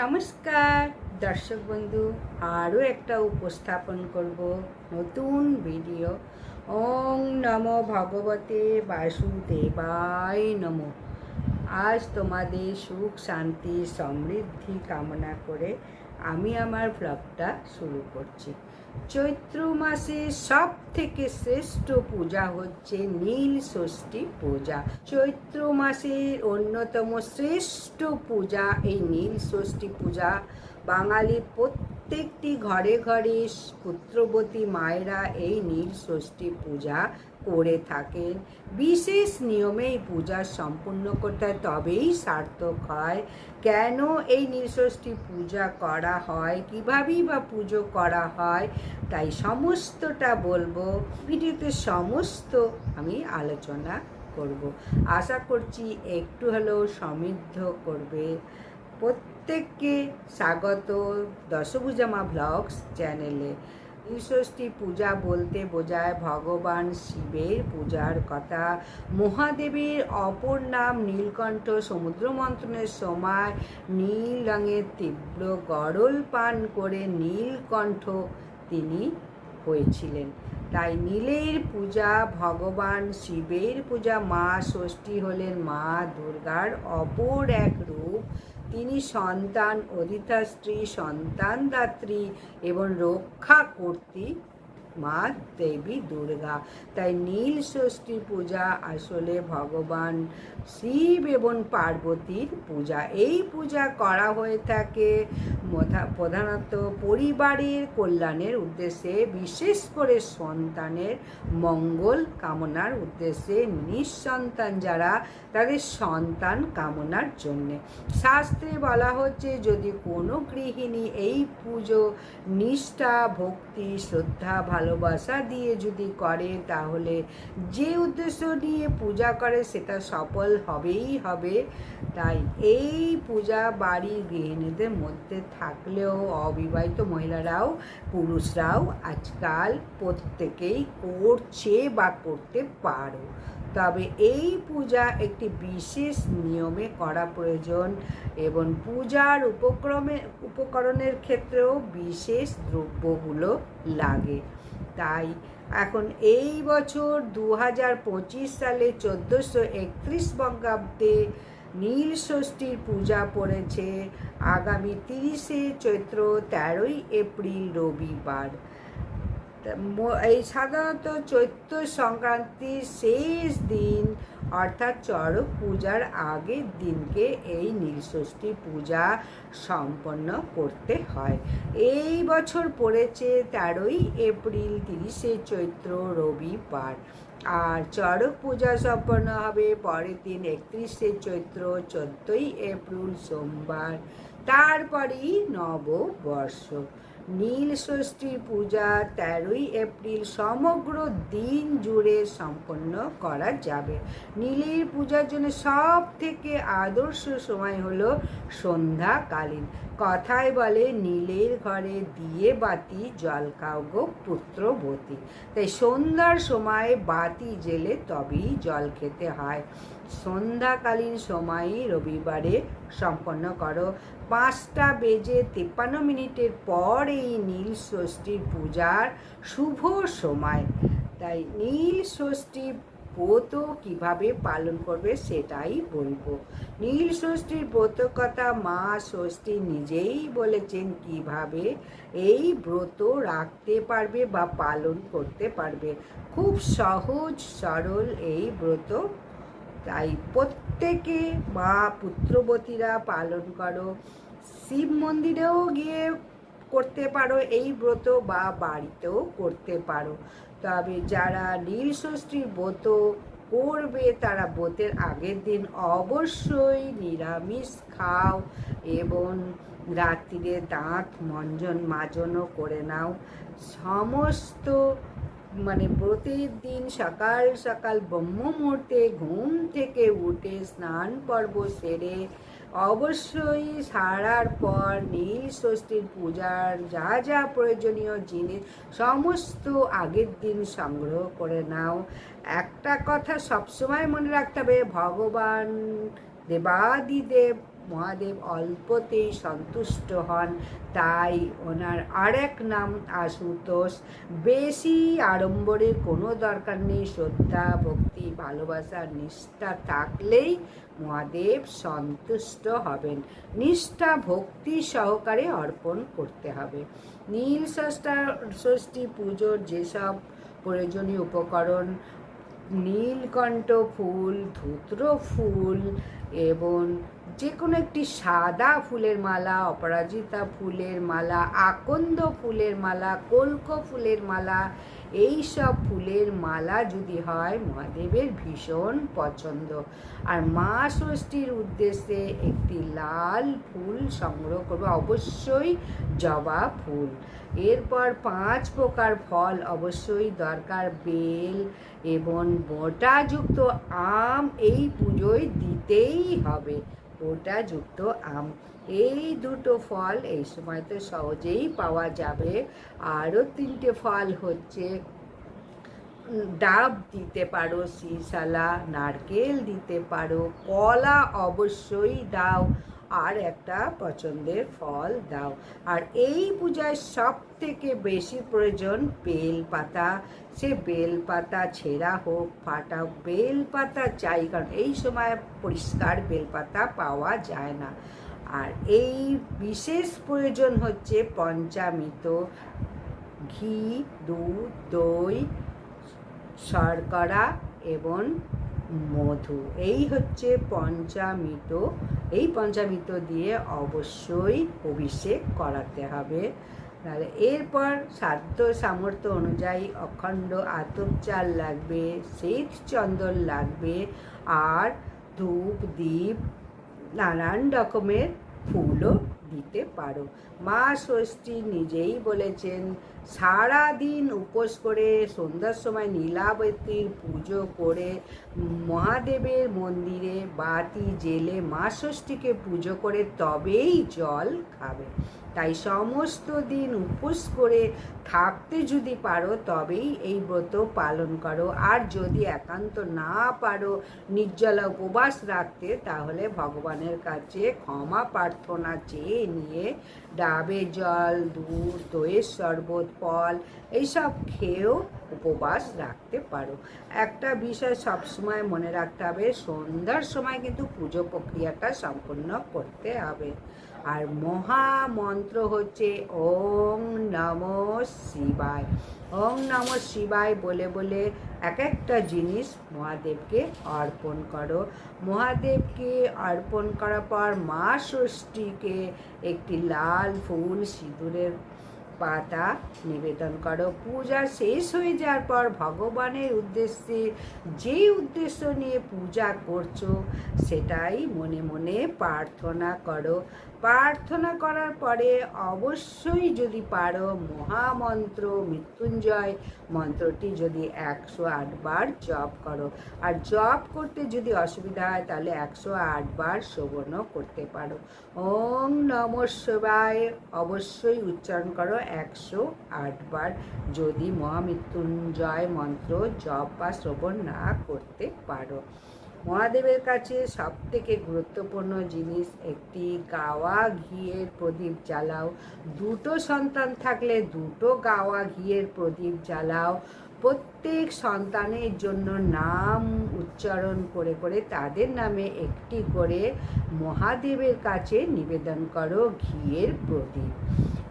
নমস্কার, দর্শক বন্ধু, আরও একটা উপস্থাপন করব নতুন ভিডিও। ওং নম ভগবতে বাসুদেবায় নম। আজ তোমাদের সুখ, শান্তি, সমৃদ্ধি কামনা করে আমি আমার ব্লগটা শুরু করছি। চৈত্র মাসে সব থেকে শ্রেষ্ঠ পূজা হচ্ছে নীল ষষ্ঠী পূজা। চৈত্র মাসের অন্যতম শ্রেষ্ঠ পূজা এই নীল ষষ্ঠী পূজা। বাঙালি প্রত্যেকটি ঘরে ঘরে পুত্রবতী মায়েরা এই নীল ষষ্ঠী পূজা করে থাকেন। বিশেষ নিয়মে এই পূজা সম্পূর্ণ করতে হয়, তবেই সার্থক হয়। কেন এই নীলষষ্ঠী পূজা করা হয়? কীভাবেই বা পুজো করা হয়? তাই সমস্তটা বলব। ভিডিওতে সমস্ত আমি আলোচনা করব। আশা করছি একটু হলেও সমৃদ্ধ করবে। প্রত্যেককে স্বাগত দশভুজামা ব্লগস চ্যানেলে। ষষ্ঠী পূজা বলতে বোঝায় ভগবান শিবের পূজার কথা। মহাদেবের অপর নাম নীলকণ্ঠ সমুদ্র মন্থনের সময় নীল রঙের তীব্র গরল পান করে নীলকণ্ঠ তিনি হয়েছিলেন। তাই নীলের পূজা, ভগবান শিবের পূজা, মা ষষ্ঠী হলেন মা দুর্গার অপর এক রূপ। তিনি সন্তান অধিতা স্ত্রী সন্তানদাত্রী এবং রক্ষা কর্তী মা দেবী দুর্গা। তাই নীল ষষ্ঠী পূজা আসলে ভগবান শিব এবং পার্বতীর পূজা। এই পূজা করা হয়ে থাকে প্রধানত পরিবারের কল্যাণের উদ্দেশ্যে, বিশেষ করে সন্তানের মঙ্গল কামনার উদ্দেশ্যে নিঃসন্তান যারা, তাদের সন্তান কামনার জন্যে। শাস্ত্রে বলা হচ্ছে, যদি কোনো গৃহিণী এই পুজো নিষ্ঠা, ভক্তি, শ্রদ্ধা ভালোবাসা দিয়ে যদি করে, তাহলে যে উদ্দেশ্য নিয়ে পূজা করে সেটা সফল হবেই হবে। তাই এই পূজা বাড়ির গৃহিণীদের মধ্যে থাকলেও অবিবাহিত মহিলারাও, পুরুষরাও আজকাল প্রত্যেকেই করছে বা করতে পারো। তবে এই পূজা একটি বিশেষ নিয়মে করা প্রয়োজন এবং পূজার উপক্রমে, উপকরণের ক্ষেত্রেও বিশেষ দ্রব্যগুলো লাগে। তাই এখন এই বছর দু হাজার পঁচিশ সালে চোদ্দোশো একত্রিশ বঙ্গাব্দে নীল ষষ্ঠীর পূজা পড়েছে। আগামী তিরিশে চৈত্র তেরোই এপ্রিল রবিবার। এই সাধারণত চৈত্র সংক্রান্তির শেষ দিন, অর্থাৎ চড়ক পূজার আগের দিনকে এই নীলষষ্ঠী পূজা সম্পন্ন করতে হয়। এই বছর পড়েছে তেরোই এপ্রিল তিরিশে চৈত্র রবিবার। আর চড়ক পূজা সম্পন্ন হবে পরের দিন একত্রিশে চৈত্র, চোদ্দোই এপ্রিল সোমবার। তারপরেই নববর্ষ। নীল ষষ্ঠী পূজা তেরোই এপ্রিল সমগ্র দিন জুড়ে সম্পন্ন করা যাবে। নীলের পূজার জন্য সব থেকে আদর্শ সময় হলো সন্ধ্যাকালীন। কথায় বলে, নীলের ঘরে দিয়ে বাতি, জল খাও পুত্রবতী। তাই সন্ধ্যার সময় বাতি জেলে তবেই জল খেতে হয়। সন্ধ্যাকালীন সময়ই রবিবারে সম্পন্ন করো। পাঁচটা বেজে তিপ্পান্ন মিনিটের পর এই নীল ষষ্ঠীর পূজার শুভ সময়। তাই নীল ষষ্ঠী ব্রত কীভাবে পালন করবে সেটাই বলব। নীল ষষ্ঠীর ব্রত কথা মা ষষ্ঠী নিজেই বলেছেন কীভাবে এই ব্রত রাখতে পারবে বা পালন করতে পারবে। খুব সহজ, সরল এই ব্রত। তাই প্রত্যেকে মা পুত্রবতীরা পালন করো। শিব মন্দিরেও গিয়ে করতে পারো, এই ব্রত বা বাড়িতেও করতে পারো। তবে যারা নীল ষষ্ঠীর ব্রত করবে, তারা ব্রতের আগের দিন অবশ্যই নিরামিষ খাও এবং রাত্রিরে দাঁত মঞ্জন মাজনও করে নাও। সমস্ত মানে ব্রতের দিন সকাল সকাল ব্রহ্ম মুহূর্তে ঘুম থেকে উঠে স্নান পর্ব সেরে অবশ্যই সারার পর নীল ষষ্ঠীর পূজার যা যা প্রয়োজনীয় জিনিস সমস্ত আগের দিন সংগ্রহ করে নাও। একটা কথা সবসময় মনে রাখতে হবে, ভগবান দেবাদিদেব মহাদেব অল্পতেই সন্তুষ্ট হন, তাই ওনার আরেক নাম আশুতোষ। বেশি আড়ম্বরের কোনো দরকার নেই, শ্রদ্ধা, ভক্তি, ভালোবাসা, নিষ্ঠা থাকলেই মহাদেব সন্তুষ্ট হবেন। নিষ্ঠা, ভক্তি সহকারে অর্পণ করতে হবে। নীল ষষ্ঠা, ষষ্ঠী পুজোর যেসব প্রয়োজনীয় উপকরণ, নীলকণ্ঠ ফুল, ধুত্র ফুল এবং যে কোনো একটি সাদা ফুলের মালা, অপরাজিতা ফুলের মালা, আকন্দ ফুলের মালা, কল্ক ফুলের মালা এই সব ফুলের মালা যদি হয়, মহাদেবের ভীষণ পছন্দ। আর মা ষষ্ঠীর উদ্দেশ্যে একটি লাল ফুল সংগ্রহ করব, অবশ্যই জবা ফুল। এরপর পাঁচ প্রকার ফল, অবশ্যই দরকার বেল এবং বোটাযুক্ত আম এই পুজোয় দিতেই হবে। বোটাযুক্ত আম। এই দুটো ফল এই সময় তো সহজেই পাওয়া যাবে। আরও তিনটে ফল হচ্ছে। ডাব দিতে পারো শিশালা নারকেল দিতে পারো, কলা অবশ্যই দাও। আর একটা পছন্দের ফল দাও। আর এই পূজায় সব থেকে বেশি প্রয়োজন বেল পাতা সে বেল পাতা ছেঁড়া হোক, ফাটা বেল পাতা চাই, কারণ এই সময় পরিষ্কার বেল পাতা পাওয়া যায় না। আর এই বিশেষ প্রয়োজন হচ্ছে পঞ্চামৃত, ঘি, দুধ, দই, শর্করা এবং মধু। এই হচ্ছে পঞ্চামৃত। এই পঞ্চামৃত দিয়ে অবশ্যই অভিষেক করাতে হবে। তাহলে এরপর সাধ্য সামর্থ্য অনুযায়ী অখণ্ড আতপ চাল লাগবে, শ্বেত চন্দন লাগবে আর ধূপ দ্বীপ নানান রকমের ফুলও দিতে পারো। মা ষষ্ঠী নিজেই বলেছেন সারা দিন উপোস করে সন্ধ্যার সময় নীলাবতীর পুজো করে মহাদেবের মন্দিরে বাতি জেলে মা ষষ্ঠীকে পুজো করে তবেই জল খাবে। তাই সমস্ত দিন উপোস করে থাকতে যদি পারো, তবেই এই ব্রত পালন করো। আর যদি একান্ত না পারো, নির্জলা উপবাস রাখতে, তাহলে ভগবানের কাছে ক্ষমা প্রার্থনা চেয়ে নিয়ে ডাবে জল, দুধ, দইয়ের শরবত ফল, এইসব খেয়েও উপবাস রাখতে পারো। একটা বিষয় সবসময় মনে রাখতে হবে, সন্ধ্যার সময় কিন্তু পুজো প্রক্রিয়াটা সম্পূর্ণ করতে হবে। আর মহামন্ত্র হচ্ছে ওং নম শিবায়। ওং নম শিবায় বলে বলে এক একটা জিনিস মহাদেবকে অর্পণ করো। মহাদেবকে অর্পণ করার পর মা ষষ্ঠীকে একটি লাল ফুল সিঁদুরের পাতা নিবেদন করো। পূজা শেষ হয়ে যাওয়ার পর ভগবানের উদ্দেশ্যে যে উদ্দেশ্য নিয়ে পূজা করছ, সেটাই মনে মনে প্রার্থনা করো। প্রার্থনা করার পরে অবশ্যই যদি পারো মহামন্ত্র, মৃত্যুঞ্জয় মন্ত্রটি যদি একশো আটবার জপ করো। আর জপ করতে যদি অসুবিধা হয়, তাহলে একশো আটবার শোভনও করতে পারো। ওং নম শিবায়। অবশ্যই উচ্চারণ করো একশো আটবার যদি মহামৃত্যুঞ্জয় মন্ত্র জপ বা শ্রবণ না করতে পারো। মহাদেবের কাছে সব থেকে গুরুত্বপূর্ণ জিনিস একটি গাওয়া ঘিয়ের প্রদীপ জ্বালাও। দুটো সন্তান থাকলে দুটো গাওয়া ঘিয়ের প্রদীপ জ্বালাও। প্রত্যেক সন্তানের জন্য নাম উচ্চারণ করে করে তাদের নামে একটি করে মহাদেবের কাছে নিবেদন করো ঘিয়ের প্রদীপ।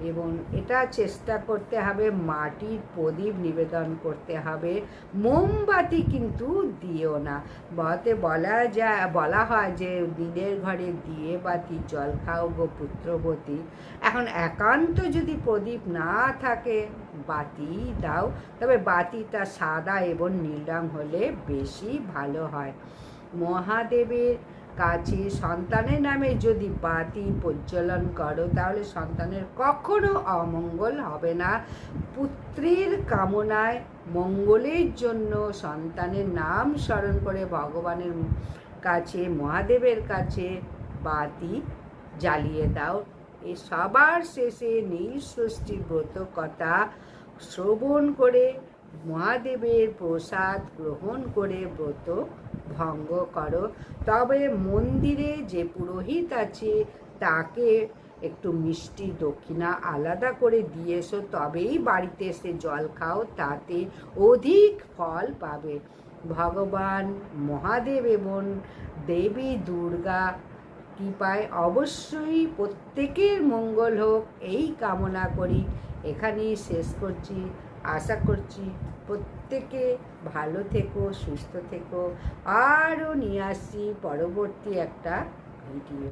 এবং এটা চেষ্টা করতে হবে, মাটির প্রদীপ নিবেদন করতে হবে। মোমবাতি কিন্তু দিও না। বতে বলা যায় বলা হয় যে দিনের ঘরে দিয়ে বাতি, জল খাও গো পুত্রবতী। এখন একান্ত যদি প্রদীপ না থাকে, বাতি দাও। তবে বাতিটা সাদা এবং নীল রং হলে বেশি ভালো হয়। মহাদেবের কাছে সন্তানের নামে যদি বাতি প্রজ্বলন করো, তাহলে সন্তানের কখনো অমঙ্গল হবে না। পুত্রের কামনায় মঙ্গলের জন্য সন্তানের নাম স্মরণ করে ভগবানের কাছে, মহাদেবের কাছে বাতি জ্বালিয়ে দাও। এ সবার শেষে নীল ষষ্ঠী ব্রত কথা শ্রবণ করে মহাদেবের প্রসাদ গ্রহণ করে ব্রত ভঙ্গ করো। তবে মন্দিরে যে পুরোহিত আছে, তাকে একটু মিষ্টি দক্ষিণা আলাদা করে দিয়ে এসো, তবেই বাড়িতে এসে জল খাও, তাতে অধিক ফল পাবে। ভগবান মহাদেব এবং দেবী দুর্গা কৃপায় অবশ্যই প্রত্যেকের মঙ্গল হোক, এই কামনা করি। এখানেই শেষ করছি। আশা করছি প্রত্যেকে ভালো থেকো সুস্থ থেকো। আরও নিয়ে আসছি পরবর্তী একটা ভিডিও।